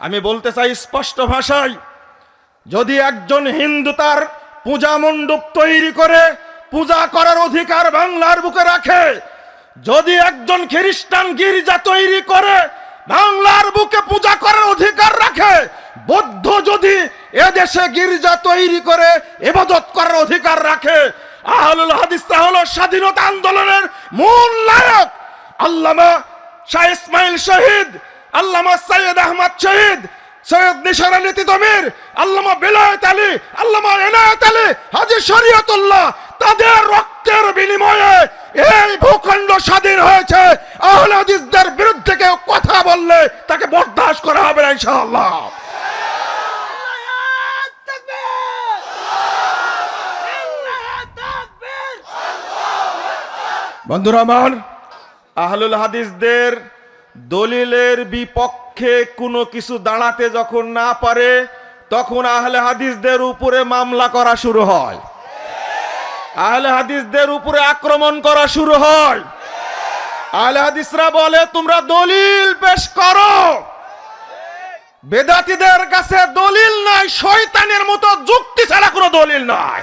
আমি বলতে চাই স্পষ্ট ভাষায়, যদি একজন হিন্দু তার পূজা মণ্ডপ তৈরি করে, পূজা করার অধিকার বাংলার বুকে রাখে, যদি একজন খ্রিস্টান গির্জা তৈরি করে, বাংলার বুকে পূজা করার অধিকার রাখে, বৌদ্ধ যদি এদেশে গির্জা তৈরি করে, এবাদত করার অধিকার রাখে, আহলুল হাদিসটা হলো স্বাধীনতা আন্দোলনের মূল নায়ক, আল্লামা শাহ ইসমাইল শহীদ আল্লামা সৈয়দ আহমদ শহীদ, সৈয়দ নিসার আলী তিতমির, আল্লামা বেলায়েত আলী, আল্লামা এনায়েত আলী, হাজি শরীয়তুল্লাহ, তাদের রক্তের বিনিময়ে এই ভূখণ্ড স্বাধীন হয়েছে। আহলে হাদিসদের বিরুদ্ধে কেউ কথা বললে তাকে বরদাস্ত করা হবে না, ইনশাআল্লাহ। বন্ধুরা আমার, আহলুল হাদিসদের দলিলের বিপক্ষে কোনো কিছু দাঁড়াতে যখন না পারে, তখন আহলে হাদিসদের উপরে মামলা করা শুরু হয়। আহলে হাদিসদের উপরে আক্রমণ করা শুরু হয়। আহলে হাদিসরা বলে, তোমরা দলিল পেশ করো। বেদাতিদের কাছে দলিল নাই, শয়তানের মতো যুক্তি ছাড়া কোনো দলিল নাই।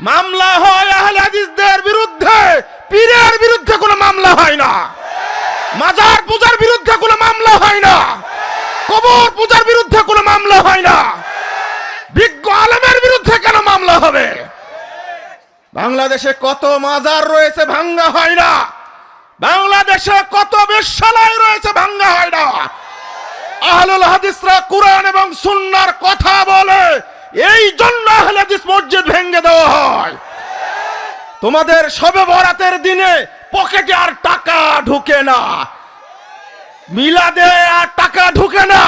মামলা হয় আহলে হাদিসদের বিরুদ্ধে, পীরের বিরুদ্ধে কোনো মামলা হয় না। মাজার পূজার বিরুদ্ধে কোনো মামলা হয় না। কবর পূজার বিরুদ্ধে কোনো মামলা হয় না। বিজ্ঞ আলমের বিরুদ্ধে কেন মামলা হবে? বাংলাদেশে কত মাজার রয়েছে ভাঙ্গা হয় না। বাংলাদেশে কত বিশ্বলয় রয়েছে ভাঙ্গা হয় না। আহলুল হাদিসরা কোরআন এবং সুন্নার কথা বলে, এই জন্য আহলে হাদিস মসজিদ ভেঙে দেওয়া হয়। তোমাদের সবে বরাতের দিনে পকেটে আর টাকা ঢুকে না। মিলাদে আর টাকা ঢুকে না।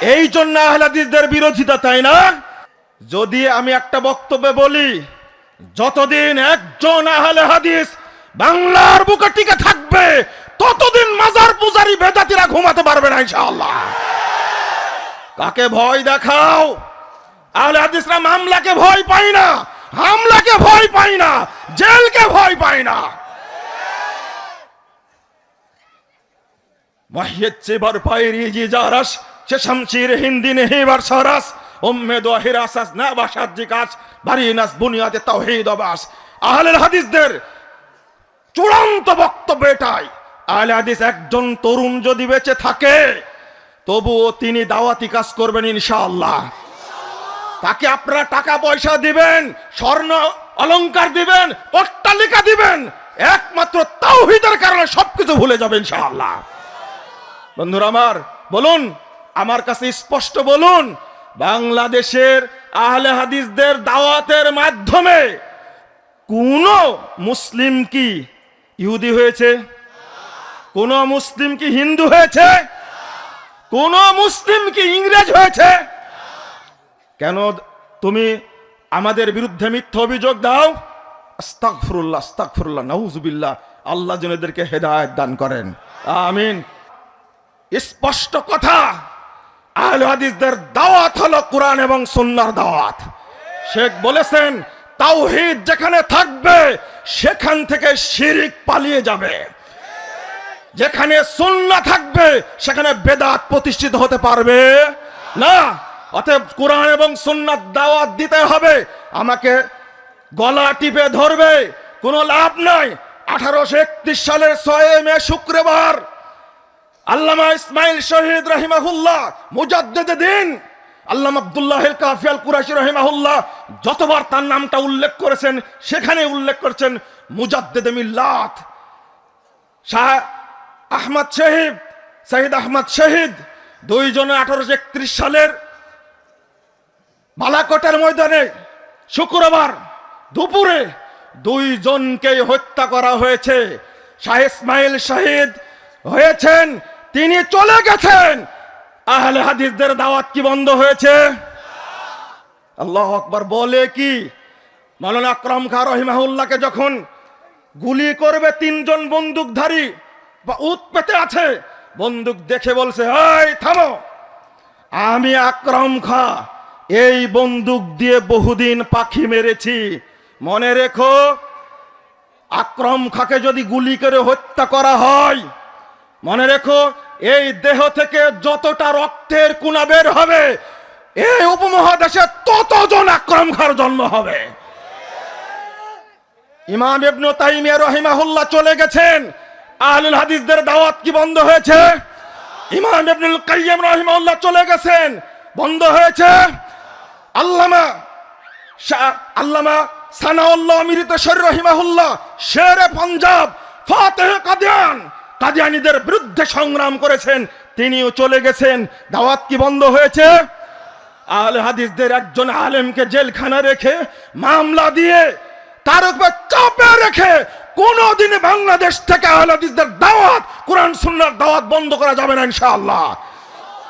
এই জন্য আহলে হাদিসদের বিরোধিতা, তাই না? যদি আমি একটা বক্তব্যে বলি, যতদিন একজন আহলে হাদিস বাংলার বুকে টিকে থাকবে, ততদিন মাজার পূজারি বেদাতিরা ঘুমাতে পারবে না, ইনশাআল্লাহ। কাকে ভয় দেখাও? আহলে হাদিসরা মামলাকে ভয় পাই না। হামলাকে ভয় পাই না, জেলকে ভয় পাই না। আহলের হাদিসদের চূড়ান্ত হাদিস একজন তরুণ যদি বেঁচে থাকে, তবুও তিনি দাওয়াতি কাজ করবেন ইনশাআল্লাহ। তাকে আপনারা টাকা পয়সা দিবেন, স্বর্ণ অলংকার দিবেন, অট্টালিকা দিবেন, একমাত্র তাওহীদের কারণে সবকিছু ভুলে যাবেন ইনশাআল্লাহ। বন্ধুরা আমার, বলুন, আমার কাছে স্পষ্ট বলুন, বাংলাদেশের আহলে হাদিসদের দাওয়াতের মাধ্যমে কোন মুসলিম কি ইহুদি হয়েছে? কোন মুসলিম কি হিন্দু হয়েছে? কোন মুসলিম কি ইংরেজ হয়েছে? কেন তুমি আমাদের বিরুদ্ধে মিথ্যা অভিযোগ দাও? আস্তাগফিরুল্লাহ আস্তাগফিরুল্লাহ, নাউজুবিল্লাহ। আল্লাহ যেন এদেরকে হেদায়েত দান করেন। আমিন। স্পষ্ট কথা, আহলে হাদিসদের দাওয়াত হলো কোরআন এবং সুন্নাহর দাওয়াত। শেখ বলেছেন, তাওহিদ যেখানে থাকবে, সেখান থেকে শিরিক পালিয়ে যাবে। যেখানে সুন্না থাকবে, সেখানে বেদাত প্রতিষ্ঠিত হতে পারবে। না। অতএব কোরআন এবং সুন্নাত দাওয়াত দিতে হবে। আমাকে গলা টিপে ধরবে, কোনো লাভ নাই। আঠারোশো একত্রিশ সালের ছয় মে শুক্রবার আল্লামা ইসমাইল শহীদ রহিমাহুল্লাহ মুজাদ্দেদ দিন। আল্লামা আব্দুল্লাহ কাফিয়াল কুরাশি রহিমাহুল্লাহ যতবার তার নামটা উল্লেখ করেছেন, সেখানে উল্লেখ করেছেন, মুজাদ্দেদ মিল্লাত। শাহ আহমদ শহীদ শহীদ আহমদ শহীদ দুইজনে আঠারোশো একত্রিশ সালের বালাকোটের ময়দানে শুক্রবার দুপুরে দুইজনকে হত্যা করা হয়েছে। শাহ ইসমাইল শহীদ হয়েছেন, তিনি চলে গেছেন। আহলে হাদিসদের দাওয়াত কি বন্ধ হয়েছে? আল্লাহ আকবার বলে কি মালানা আকরাম খা রহিমাহুল্লাহকে যখন গুলি করবে তিনজন বন্দুকধারী বা উত পেতে আছে, বন্দুক দেখে বলছে, এই, থামো। আমি আকরাম খা এই বন্দুক দিয়ে বহুদিন পাখি মেরেছি। মনে রেখো, আকরম খাকে যদি গুলি করে হত্যা করা হয়, মনে রেখো, এই দেহ থেকে যতটা রক্তের কুনা বের হবে, এই উপমহাদেশে ততজন আক্রম খার জন্ম হবে। ইমাম ইবনু তাইমিয়া রহিমাহুল্লাহ চলে গেছেন। আহলুল হাদিসদের দাওয়াত কি বন্ধ হয়েছে? ইমাম ইবনুল কাইয়্যিম রহিমাহুল্লাহ চলে গেছেন। বন্ধ হয়েছে? আল্লামা আল্লামা সানাউল্লাহ মিরিত শর রহিমাহুল্লাহ, শেরে পাঞ্জাব, ফাতেহ কাদিয়ান। কাদিয়ানিদের বিরুদ্ধে সংগ্রাম করেছেন, তিনিও চলে গেছেন। দাওয়াত কি বন্ধ হয়েছে? আল হাদিসদের একজন আলেমকে জেলখানা রেখে মামলা দিয়ে তার উপর চাপে রেখে কোনদিন বাংলাদেশ থেকে আল হাদিসদের দাওয়াত, কোরআন, সুন্নার দাওয়াত বন্ধ করা যাবে না, ইনশাআল্লাহ।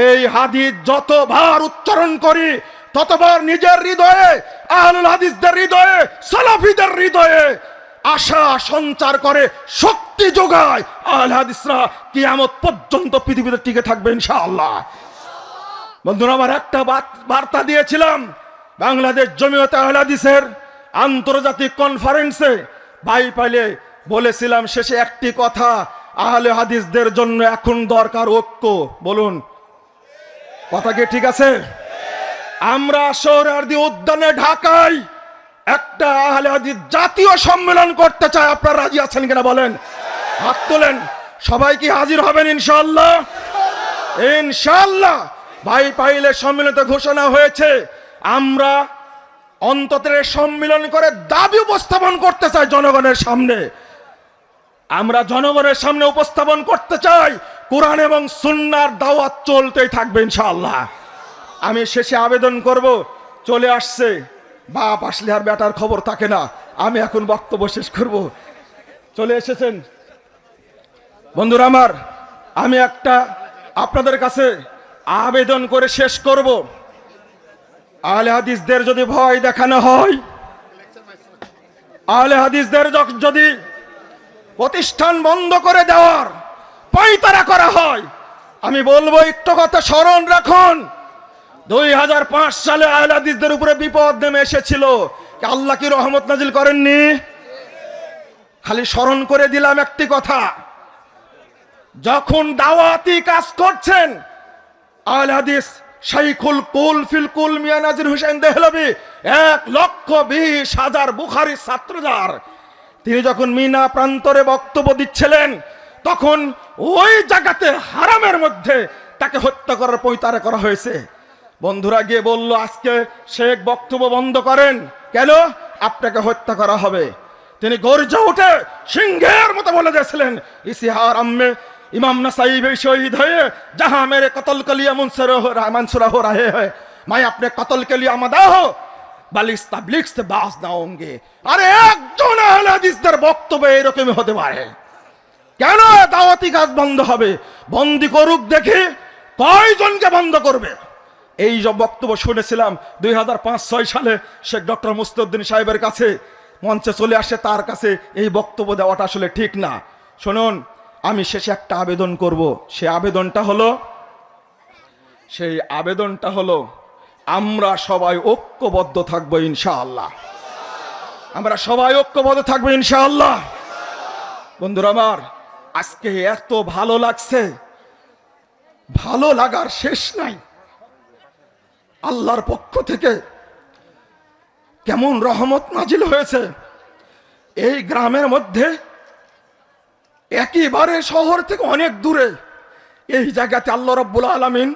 এই হাদিস যতবার উচ্চারণ করি, ততবার নিজের হৃদয়ে, আহলুল হাদিসদের হৃদয়ে, সালাফিদের হৃদয়ে আশা সঞ্চার করে, শক্তি যোগায় আহল হাদিসরা কিয়ামত পর্যন্ত পৃথিবীতে টিকে থাকবে ইনশাআল্লাহ। বন্ধুরা, আমার একটা বার্তা দিয়েছিলাম, বাংলাদেশ জমিয়তে আহল হাদিসের আন্তর্জাতিক কনফারেন্সে। ভাই পাইলে বলেছিলাম, শেষে একটি কথা আহলে হাদিসদের জন্য এখন দরকার ঐক্য। বলুন কথা কি ঠিক আছে? আমরা সোহরার্দি উদ্যানে, ঢাকায় একটা আহলে হাদিস জাতীয় সম্মেলন করতে চাই। আপনারা রাজি আছেন কিনা বলেন? হাত তোলেন। সবাই কি হাজির হবেন ইনশাআল্লাহ? ইনশাআল্লাহ। ভাই পাইলে সম্মিলিত ঘোষণা হয়েছে, আমরা অন্তত এর সম্মিলন করে দাবি উপস্থাপন করতে চাই জনগণের সামনে। আমরা জনগণের সামনে উপস্থাপন করতে চাই কোরআন এবং সুন্নার দাওয়াত চলতেই থাকবে ইনশাআল্লাহ। আমি শেষে আবেদন করব, চলে আসছে। বাপ আসলে আর বেটার খবর থাকে না। আমি এখন বক্তব্য শেষ করব। চলে এসেছেন। বন্ধুরা আমার, আমি একটা আপনাদের কাছে আবেদন করে শেষ করব। আলে হাদিসদের যদি ভয় দেখানো হয় আলে হাদিসদের যদি প্রতিষ্ঠান বন্ধ করে দেওয়ার পয়তারা করা হয়। আমি বলব, একটু কথা স্মরণ রাখুন। দুই হাজার পাঁচ সালে আহলে হাদিসদের উপরে বিপদ নেমে এসেছিল। আল্লাহ কি রহমত নাজিল করেননি? খালি স্মরণ করে দিলাম একটি কথা। যখন দাওয়াতি কাজ করছেন আল শাইখুল কুল ফিল কুল মিয়া নাজির হুসেন দেহলবি এক লক্ষ বিশ হাজার বুখারি ছাত্রদার। তিনি যখন মিনা প্রান্তরে বক্তব্য দিচ্ছিলেন তখন ওই জায়গাতে হারামের মধ্যে তাকে হত্যা করার পৈতারে করা হয়েছে। বন্ধুরা গিয়ে বলল, আজকে শেখ বক্তব্য বন্ধ করেন। কেন? আপনাকে হত্যা করা হবে। তিনি গর্জে উঠে সিংহের মতো বলে গেছিলেন ইসিহার আম্মে ইমাম নাসাইব শহীদ হয়ে, যাহা মেরে কতল কালিয়া মনসুর মানসুরা হো, রাহে হয় মাই আপনি কতল কালিয়া আমাদা হো বালিস তাবলিক্স বাস না অঙ্গে আরে একজন আহলে বক্তব্য এরকমই হতে পারে। কেন দাওয়াতি কাজ বন্ধ হবে? বন্দি করুক দেখে, কয়জনকে বন্ধ করবে? এই যে বক্তব্য শুনেছিলাম, দুই হাজার পাঁচ ছয় সালে শেখ ডক্টর মুস্তুদ্দিন সাহেবের কাছে, মঞ্চে চলে আসে তার কাছে এই বক্তব্য দেওয়াটা আসলে ঠিক না। শুনুন, আমি শেষে একটা আবেদন করব। সে আবেদনটা হলো, সেই আবেদনটা হলো, আমরা সবাই ঐক্যবদ্ধ থাকব ইনশাআল্লাহ। আমরা সবাই ঐক্যবদ্ধ থাকব ইনশাআল্লাহ। বন্ধুরা আমার আজকে এত ভালো লাগছে। ভালো লাগার শেষ নাই। আল্লাহর পক্ষ থেকে কেমন রহমত নাজিল হয়েছে। এই গ্রামের মধ্যে একেবারে শহর থেকে অনেক দূরে এই জায়গাতে আল্লাহ রব্বুল আলমিন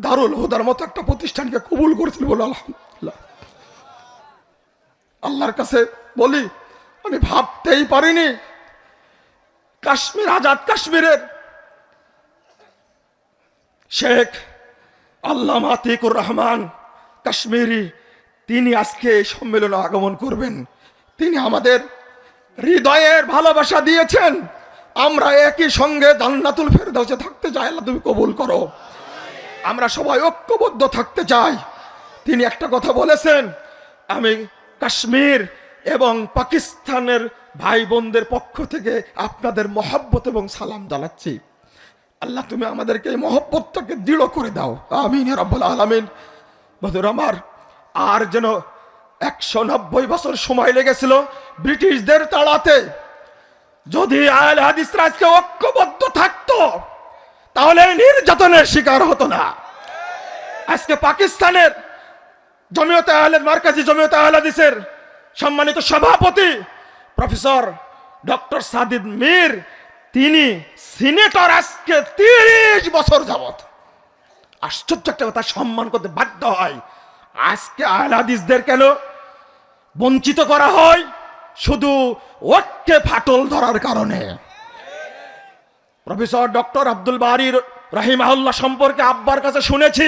দারুল হুদার মতো একটা প্রতিষ্ঠানকে কবুল করেছিল বলে আলহামদুলিল্লাহ। আল্লাহর কাছে বলি, আমি ভাবতেই পারিনি কাশ্মীর আজাদ কাশ্মীরের। শেখ আল্লাহ আতিকুর রহমান কাশ্মীরি, তিনি আজকে এই সম্মেলনে আগমন করবেন। তিনি আমাদের হৃদয়ের ভালোবাসা দিয়েছেন। আমরা একই সঙ্গে জান্নাতুল ফেরদাউসে থাকতে চাই, আল্লাহ তুমি কবুল করো। আমরা সবাই ঐক্যবদ্ধ থাকতে চাই। তিনি একটা কথা বলেছেন, আমি কাশ্মীর এবং পাকিস্তানের ভাই বোনদের পক্ষ থেকে আপনাদের মহব্বত এবং সালাম জানাচ্ছি। আল্লাহ, তুমি আমাদেরকে এই মহব্বতটাকে দৃঢ় করে দাও। আমিন রব্বুল আলামিন। বন্ধুরা আমার, আর যেন একশো নব্বই বছর সময় লেগেছিল ব্রিটিশদের তাড়াতে। যদি আল হাদিসরা আজকে ঐক্যবদ্ধ থাকতো, তাহলে নির্যাতনের শিকার হতো না। আজকে পাকিস্তানের জমিয়তে আহলের মার্কাজি জমিয়তে আহলে হাদিসের সম্মানিত সভাপতি প্রফেসর ডক্টর সাদিদ মীর, তিনি সিনেটর আজকে তিরিশ বছর যাবত আশ্চর্য একটা কথা, সম্মান করতে বাধ্য হয়। আজকে আহলে হাদিসদের কেন বঞ্চিত করা হয়? শুধু ওকে ফাটল ধরার কারণে। প্রফেসর ডক্টর আব্দুল বারির রাহিমাহুল্লাহ সম্পর্কে আব্বার কাছে শুনেছি,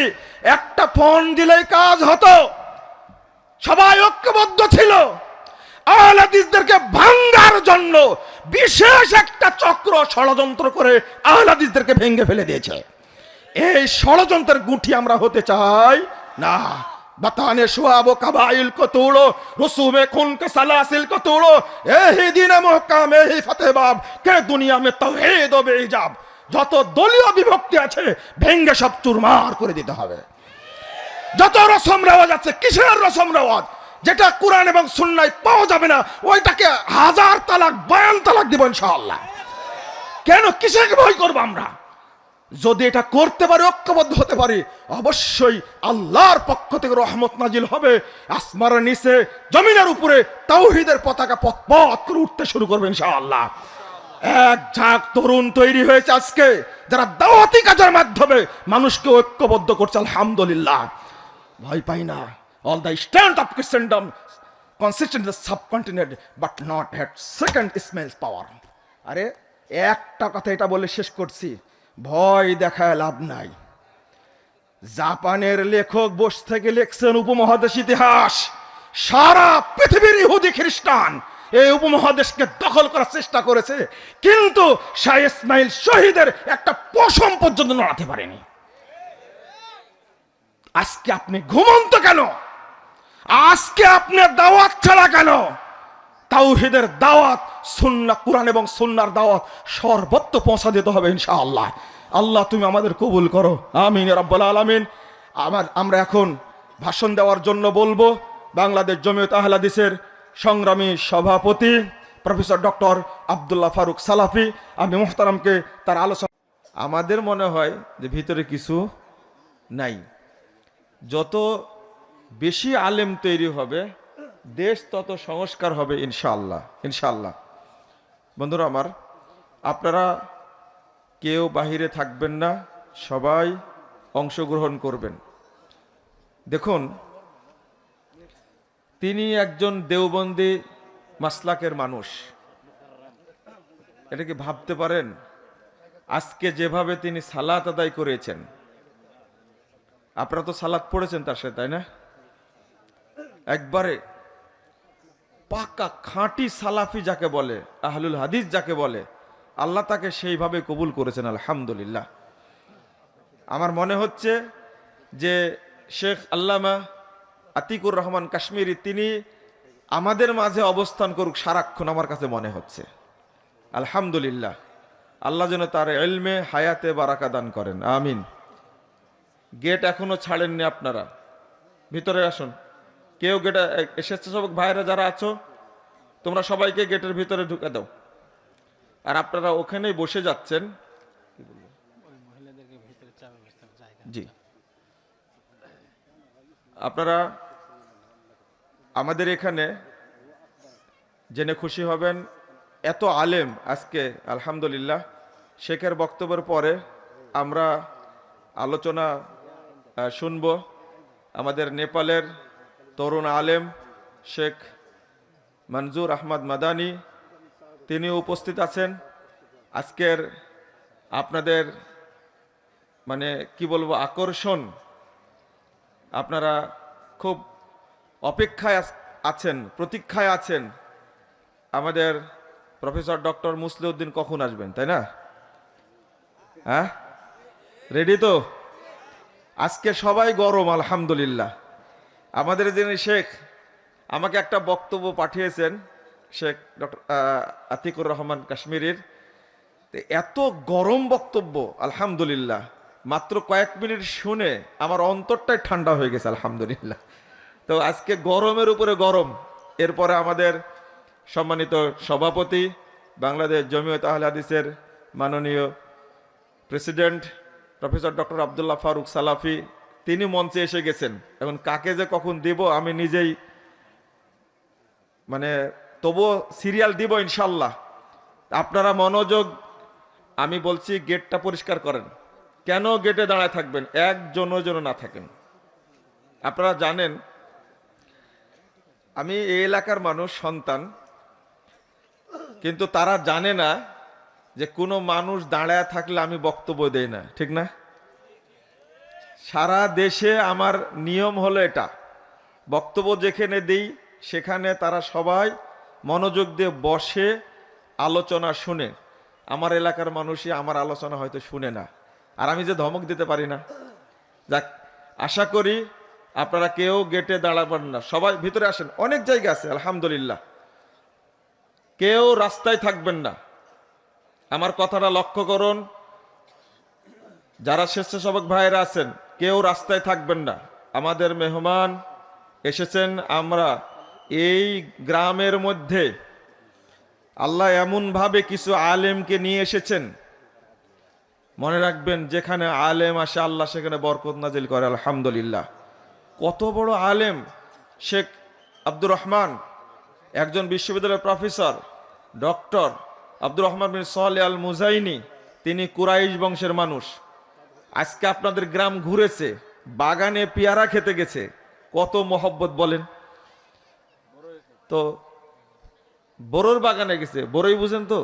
একটা ফোন দিলেই কাজ হতো। সবাই ঐক্যবদ্ধ ছিল। আহলাদিসদেরকে ভাঙ্গার জন্য বিশেষ একটা চক্র ষড়যন্ত্র করে আহলাদিসদেরকে ভেঙে ফেলে দিয়েছে এই ষড়যন্ত্রের গুঠি আমরা হতে চাই না बताने शुआब कबाइल को तोड़ो रसूम खून के सलासिल को तोड़ो यही दिन मोहकाम यही फतेहबाब के दुनिया में तौहीद ও বেহিজাব যত দলীয় বিভক্তি আছে ভেঙ্গে সব চুরমার করে দিতে হবে যত রসম রেওয়াজ আছে কিসের রসম রেওয়াজ যেটা কোরআন এবং সুন্নায় পাওয়া যাবে না, ওইটাকে হাজার তালাক, বয়ান তালাক দিব ইনশাআল্লাহ। কেন? কিসের ভয় করব আমরা? যদি এটা করতে পারি, ঐক্যবদ্ধ হতে পারি, অবশ্যই আল্লাহর পক্ষ থেকে রহমত নাজিল হবে। আসমারের নিচে, জমিনের উপরে তাওহিদের পতাকা পথ করে উঠতে শুরু করবে ইনশাআল্লাহ। এক ঝাঁক তরুণ তৈরি হয়েছে আজকে, যারা দাওয়াতি কাজের মাধ্যমে মানুষকে ঐক্যবদ্ধ করছে, আলহামদুলিল্লাহ। ভয় পাই না। All the stand of Christendom consistent the subcontinent, but not had second smells power. আরে, একটা কথা এটা বলে শেষ করছি। ভয় দেখায় লাভ নাই। জাপানের লেখক বস থেকে লেখছেন উপমহাদেশ ইতিহাস। সারা পৃথিবীর ইহুদি খ্রিস্টান এই উপমহাদেশকে দখল করার চেষ্টা করেছে, কিন্তু শাহ ইসমাইল শহীদের একটা পশম পর্যন্ত নড়াতে পারেনি। আজকে আপনি ঘুমন্ত কেন? আজকে আপনার দাওয়াত ছাড়া কেন? তাওহিদের দাওয়াত সুন্না কোরআন এবং সুন্নার দাওয়াত সর্বত্র পৌঁছা দিতে হবে ইনশাআল্লাহ। আল্লাহ, তুমি আমাদের কবুল করো। আমিন রব্বুল আলামিন। আমার, আমরা এখন ভাষণ দেওয়ার জন্য বলব, বাংলাদেশ জমিয়ত আহলাদিসের সংগ্রামী সভাপতি, প্রফেসর ডক্টর আব্দুল্লাহ ফারুক সালাফি, আমি মোহতারামকে তার আলোচনা আমাদের মনে হয় যে ভিতরে কিছু নাই। যত বেশি আলেম তৈরি হবে, দেশ তত সংস্কার হবে ইনশাআল্লাহ ইনশাল্লাহ বন্ধুরা আমার, আপনারা কেউ বাহিরে থাকবেন না, সবাই অংশগ্রহণ করবেন। দেখুন, তিনি একজন দেওবন্দি মাসলাকের মানুষ। এটা কি ভাবতে পারেন? আজকে যেভাবে তিনি সালাত আদায় করেছেন। আপনারা তো সালাত পড়েছেন তার সাথে, তাই না? একবারে পাকা খাঁটি সালাফি যাকে বলে, আহলুল হাদিস যাকে বলে, আল্লাহ তাকে সেইভাবে কবুল করেছেন, আলহামদুলিল্লাহ। আমার মনে হচ্ছে যে শেখ আল্লামা আতিকুর রহমান কাশ্মীরি, তিনি আমাদের মাঝে অবস্থান করুক সারাক্ষণ আমার কাছে মনে হচ্ছে। আলহামদুলিল্লাহ। আল্লাহ যেন তার এলমে হায়াতে বারাকা দান করেন। আমিন। গেট এখনও ছাড়েননি আপনারা। ভিতরে আসুন। কেউ গেটে স্বেচ্ছাসেবক ভাইরা যারা আছো, তোমরা সবাইকে গেটের ভিতরে ঢুকে দাও। আর আপনারা ওখানেই বসে যাচ্ছেন। জি। আপনারা আমাদের এখানে জেনে খুশি হবেন, এত আলেম আজকে, আলহামদুলিল্লাহ। শেখের বক্তব্যের পরে আমরা আলোচনা শুনব। আমাদের নেপালের তরুণ আলেম শেখ মনজুর আহমদ মাদানি, তিনি উপস্থিত আছেন। আজকের আপনাদের মানে কি বলব, আকর্ষণ। আপনারা খুব অপেক্ষায় আছেন, প্রতীক্ষায় আছেন। আমাদের প্রফেসর ডক্টর মুসলিউদ্দিন কখন আসবেন, তাই না? হ্যাঁ? রেডি তো? আজকে সবাই গরম, আলহামদুলিল্লাহ। আমাদের যিনি শেখ, আমাকে একটা বক্তব্য পাঠিয়েছেন, শেখ ডক্টর আতিকুর রহমান কাশ্মীরের। এত গরম বক্তব্য, আলহামদুলিল্লাহ, মাত্র কয়েক মিনিট শুনে আমার অন্তরটাই ঠান্ডা হয়ে গেছে, আলহামদুলিল্লাহ। তো আজকে গরমের উপরে গরম, এরপরে আমাদের সম্মানিত সভাপতি, বাংলাদেশ জমিয়ত আহলে হাদিসের মাননীয় president, professor doctor Abdullah Faruk Salafi তিনি মঞ্চে এসে গেছেন। এখন কাকে যে কখন দিব আমি নিজেই মানে তবুও সিরিয়াল দিব ইনশাল্লাহ। আপনারা মনোযোগ, আমি বলছি গেটটা পরিষ্কার করেন। কেন গেটে দাঁড়ায় থাকবেন? একজনও যেন না থাকেন। আপনারা জানেন, আমি এই এলাকার মানুষ, সন্তান, কিন্তু তারা জানে না যে কোনো মানুষ দাঁড়ায় থাকলে আমি বক্তব্য দেই না, ঠিক না? সারা দেশে আমার নিয়ম হলো এটা। বক্তব্য যেখানে দিই, সেখানে তারা সবাই মনোযোগ দিয়ে বসে আলোচনা শুনে। আমার এলাকার মানুষই আমার আলোচনা হয়তো শুনে না। আর আমি যে ধমক দিতে পারি না। যাক, আশা করি আপনারা কেউ গেটে দাঁড়াবেন না। সবাই ভিতরে আসেন। অনেক জায়গা আছে, আলহামদুলিল্লাহ। কেউ রাস্তায় থাকবেন না। আমার কথাটা লক্ষ্য করুন। যারা স্বেচ্ছাসেবক ভাইয়েরা আছেন কেউ রাস্তায় থাকবেন না। আমাদের মেহমান এসেছেন আমরা। এই গ্রামের মধ্যে আল্লাহ এমনভাবে কিছু আলেমকে নিয়ে এসেছেন। মনে রাখবেন, যেখানে আলেম আসে, আল্লাহ সেখানে বরকত নাজিল করে, আলহামদুলিল্লাহ। কত বড় আলেম শেখ আব্দুর রহমান, একজন বিশ্ববিদ্যালয়ের professor, doctor Abdur Rahman bin Sohaili Al Muzaini, তিনি কুরাইশ বংশের মানুষ। আজকে আপনাদের গ্রাম ঘুরেছে, বাগানে পেয়ারা খেতে গেছে। কত মহব্বত বলেন? তো বড়োর বাগানে গেছে, বড়ই বুঝেন তো?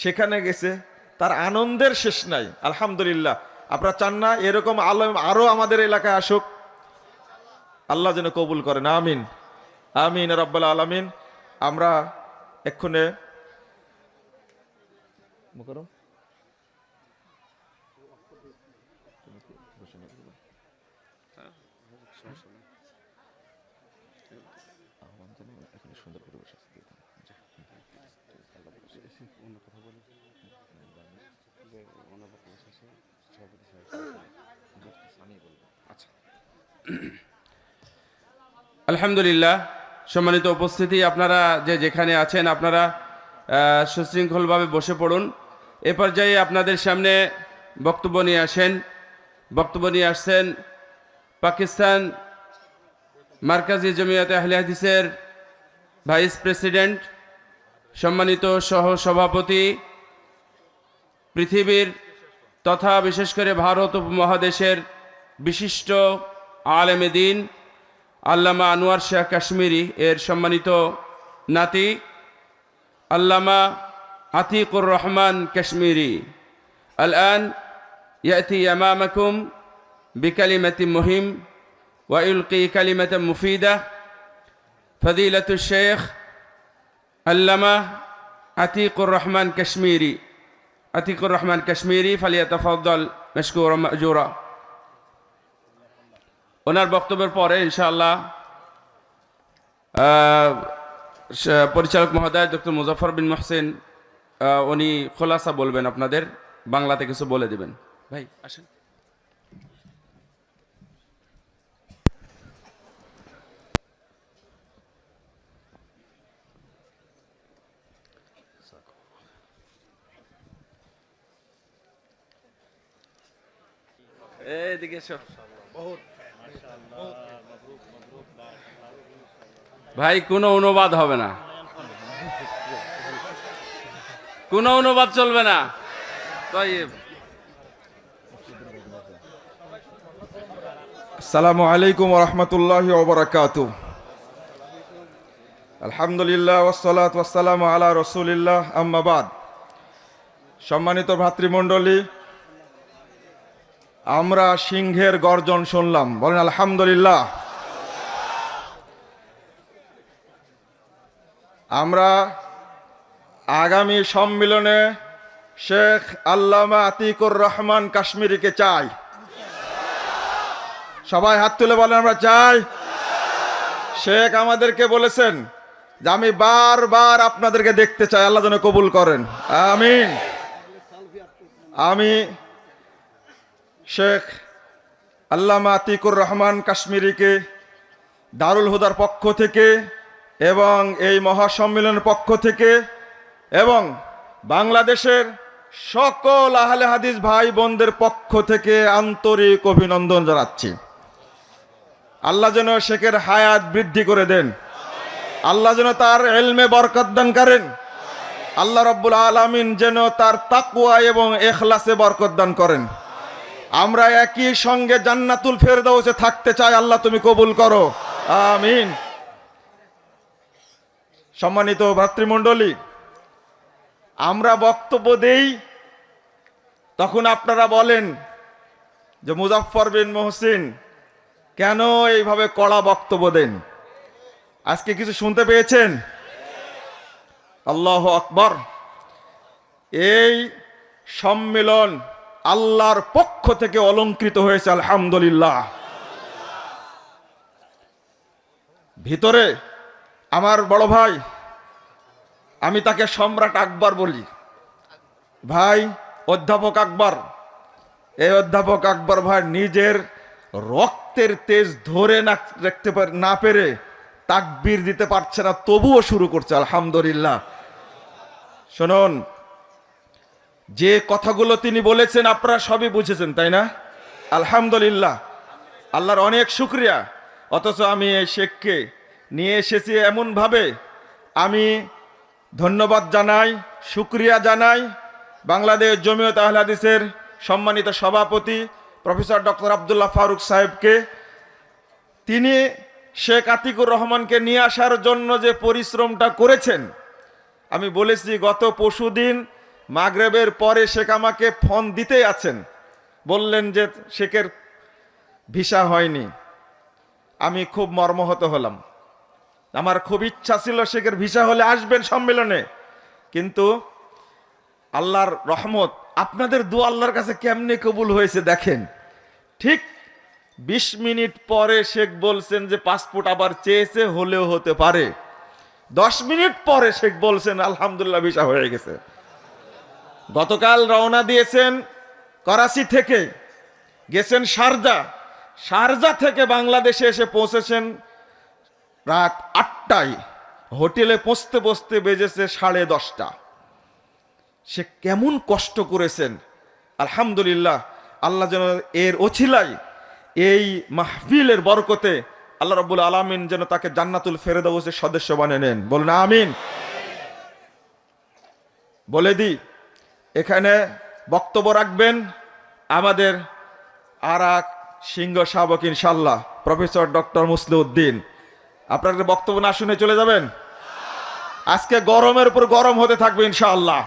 সেখানে গেছে, তার আনন্দের শেষ নাই, আলহামদুলিল্লাহ। আপনারা চান না এরকম আলম আরও আমাদের এলাকায় আসুক। আল্লাহ যেন কবুল করেন, আমিন। আমিন রব্বাল আলমিন। আমরা এক্ষণে মুকরম আলহামদুলিল্লাহ সম্মানিত উপস্থিতি আপনারা যে যেখানে আছেন আপনারা সুশৃঙ্খলভাবে বসে পড়ুন। এ পর্যায়ে আপনাদের সামনে বক্তব্য নিয়ে আসেন। বক্তব্য নিয়ে আসছেন পাকিস্তান মার্কাজি জমিয়ত আহলে হাদিসের ভাইস প্রেসিডেন্ট, সম্মানিত সহ সভাপতি, পৃথিবীর তথা বিশেষ করে ভারত উপমহাদেশের বিশিষ্ট আলেমে দিন, আল্লামা আনোয়ার শাহ কাশ্মীরি এর সম্মানিত নাতি, আল্লামা আতিকুর রহমান কাশ্মীরি। আল আন ইয়াতি আমামাকুম বিকালিমাতি মহিম। ويلقي كلمة مفيدة فضيلة الشيخ علامة عتيق الرحمن كشميري عتيق الرحمن كشميري فليتفضل مشكورا مأجورا ওনার বক্তব্যের পরে ইনশাআল্লাহ আহ, স- পরিচালক মহোদয় ডক্টর মুজাফর বিন মহসিন আহ, উনি খোলাসা বলবেন আপনাদের বাংলাতে কিছু বলে দিবেন ভাই আসেন এদিকে এসো। ভাই কোনো অনুবাদ হবে না। কোনো অনুবাদ চলবে না। তাই আসসালামু আলাইকুম রহমতুল্লাহ ওবরাকাত আলহামদুলিল্লাহ ওসলাত আলা রসুলিল্লাহ। আম্মাবাদ সম্মানিত ভাতৃমণ্ডলী আমরা সিংহের গর্জন শুনলাম। বলেন, আলহামদুলিল্লাহ। আমরা আগামী সম্মেলনে শেখ আল্লামা আতিকুর রহমান কাশ্মীরিকে চাই। সবাই হাত তুলে বলেন, আমরা চাই। শেখ আমাদেরকে বলেছেন যে, আমি বারবার আপনাদেরকে দেখতে চাই, আল্লাহ যেন কবুল করেন। আমিন। আমি শেখ আল্লামা আতিকুর রহমান কাশ্মীরিকে দারুল হুদার পক্ষ থেকে এবং এই মহাসম্মেলনের পক্ষ থেকে এবং বাংলাদেশের সকল আহলে হাদিস ভাই বোনদের পক্ষ থেকে আন্তরিক অভিনন্দন জানাচ্ছি। আল্লাহ যেন শেখের হায়াত বৃদ্ধি করে দেন। আল্লাহ যেন তার এলমে বরকত দান করেন। আল্লাহ রব্বুল আলমিন যেন তার তাকুয়া এবং এখলাসে বরকত দান করেন। আমরা একই সঙ্গে জান্নাতুল ফেরদাউসে থাকতে চাই, আল্লাহ তুমি কবুল করো। আমিন। সম্মানিত ভ্রাতৃমণ্ডলী আমরা বক্তব্য দেই, তখন আপনারা বলেন যে মুজাফফর বিন মোহসিন, কেন এইভাবে কড়া বক্তব্য দেন? আজকে কিছু শুনতে পেয়েছেন? আল্লাহ আকবর। এই সম্মেলন আল্লাহর পক্ষ থেকে অলঙ্কৃত হয়েছে, আলহামদুলিল্লাহ। ভিতরে আমার বড় ভাই, আমি তাকে সম্রাট আকবর বলি। ভাই, অধ্যাপক আকবর। এই অধ্যাপক আকবর ভাই নিজের রক্তের তেজ ধরে না রাখতে না পেরে তাকবীর দিতে পারছে না, তবুও শুরু করছে, আলহামদুলিল্লাহ। শুনুন যে কথাগুলো তিনি বলেছেন, আপনারা সবই বুঝেছেন, তাই না? আলহামদুলিল্লাহ। আল্লাহর অনেক শুক্রিয়া। অথচ আমি এই শেখকে নিয়ে এসেছি এমনভাবে। আমি ধন্যবাদ জানাই, শুক্রিয়া জানাই বাংলাদেশ জমিয়ত আহলাদিসের সম্মানিত সভাপতি প্রফেসর ডক্টর আবদুল্লাহ ফারুক সাহেবকে। তিনি শেখ আতিকুর রহমানকে নিয়ে আসার জন্য যে পরিশ্রমটা করেছেন, আমি বলেছি গত পরশুদিন মাগরেবের পরে শেখ আমাকে ফোন দিতেই আছেন। বললেন যে শেখের ভিসা হয়নি। আমি খুব মর্মহত হলাম। আমার খুব ইচ্ছা ছিল শেখের ভিসা হলে আসবেন সম্মেলনে। কিন্তু আল্লাহর রহমত, আপনাদের দু আল্লাহর কাছে কেমনে কবুল হয়েছে দেখেন। ঠিক বিশ মিনিট পরে শেখ বলছেন যে পাসপোর্ট আবার চেয়েছে, হলেও হতে পারে। দশ মিনিট পরে শেখ বলছেন, আলহামদুলিল্লাহ, ভিসা হয়ে গেছে। গতকাল রওনা দিয়েছেন করাচি থেকে, গেছেন শারজা শারজা থেকে বাংলাদেশে এসে পৌঁছেছেন রাত আটটায়। হোটেলে পৌঁছতে পৌঁছতে বেজেছে সাড়ে দশটা। সে কেমন কষ্ট করেছেন। আলহামদুলিল্লাহ, আল্লাহ যেন এর অছিলাই এই মাহফিলের বরকতে আল্লাহ রব্বুল আলমিন যেন তাকে জান্নাতুল ফেরেদাউসের সদস্য বানিয়ে নেন। বলুন, আমিন। বলে দিই এখানে বক্তব্য রাখবেন আমাদের আর এক সিংহ শাবক ইনশাল্লাহ প্রফেসর ডক্টর মুসলিউদ্দিন। আপনার বক্তব্য না শুনে চলে যাবেন? আজকে গরমের উপর গরম হতে থাকবে ইনশাআল্লাহ।